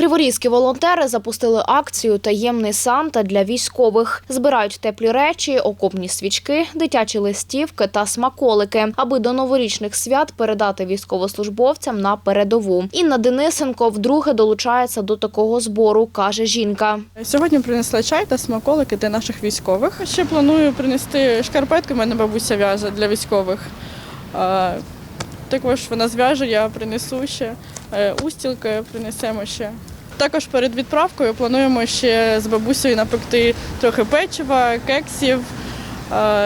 Криворізькі волонтери запустили акцію Таємний Санта для військових. Збирають теплі речі, окопні свічки, дитячі листівки та смаколики, аби до новорічних свят передати військовослужбовцям на передову. Інна Денисенко вдруге долучається до такого збору, каже жінка. Сьогодні принесла чай та смаколики для наших військових. Ще планую принести шкарпетки, мене бабуся в'яже для військових. Також вона зв'яже, я принесу ще Е, устілки принесемо ще. Також перед відправкою плануємо ще з бабусею напекти трохи печива, кексів,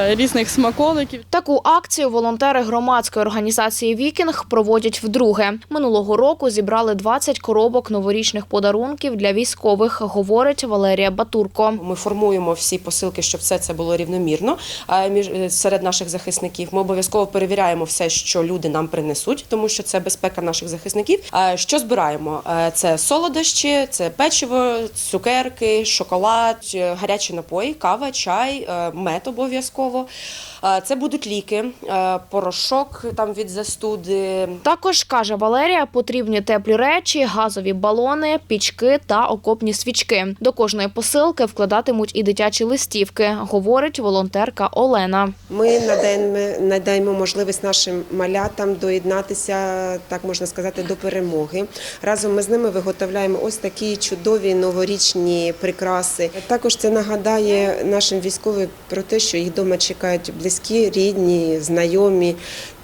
різних смаколиків. Таку акцію волонтери громадської організації Вікінг проводять вдруге. Минулого року зібрали 20 коробок новорічних подарунків для військових, говорить Валерія Батурко. Ми формуємо всі посилки, щоб все це було рівномірно е, між е, серед наших захисників. Ми обов'язково перевіряємо все, що люди нам принесуть, тому що це безпека наших захисників. Е, Що збираємо? Е, Це солодощі, це печиво, цукерки, шоколад, е, гарячі напої, кава, чай, е, мед обов'язково. Е, Це будуть ліки, порошок там від застуди, Також каже Валерія, потрібні теплі речі, газові балони, пічки та окопні свічки. До кожної посилки вкладатимуть і дитячі листівки, говорить волонтерка Олена. Ми надаємо, надаємо можливість нашим малятам доєднатися, так можна сказати, до перемоги. Разом ми з ними виготовляємо ось такі чудові новорічні прикраси. Також це нагадає нашим військовим про те, що їх вдома чекають близькі, рідні, знайомі.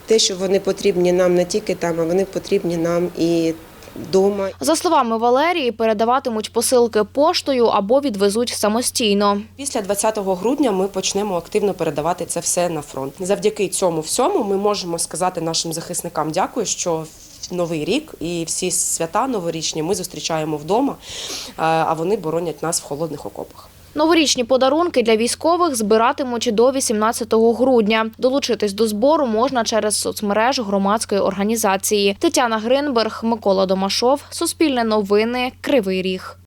Те, що вони потрібні нам не тільки там, а вони потрібні нам і вдома. За словами Валерії, передаватимуть посилки поштою або відвезуть самостійно. Після 20 грудня ми почнемо активно передавати це все на фронт. Завдяки цьому всьому ми можемо сказати нашим захисникам дякую, що в новий рік і всі свята новорічні ми зустрічаємо вдома, е, а вони боронять нас в холодних окопах. Новорічні подарунки для військових збиратимуть до 18 грудня. Долучитись до збору можна через соцмереж громадської організації. Тетяна Гринберг, Микола Домашов, Суспільне новини, Кривий Ріг.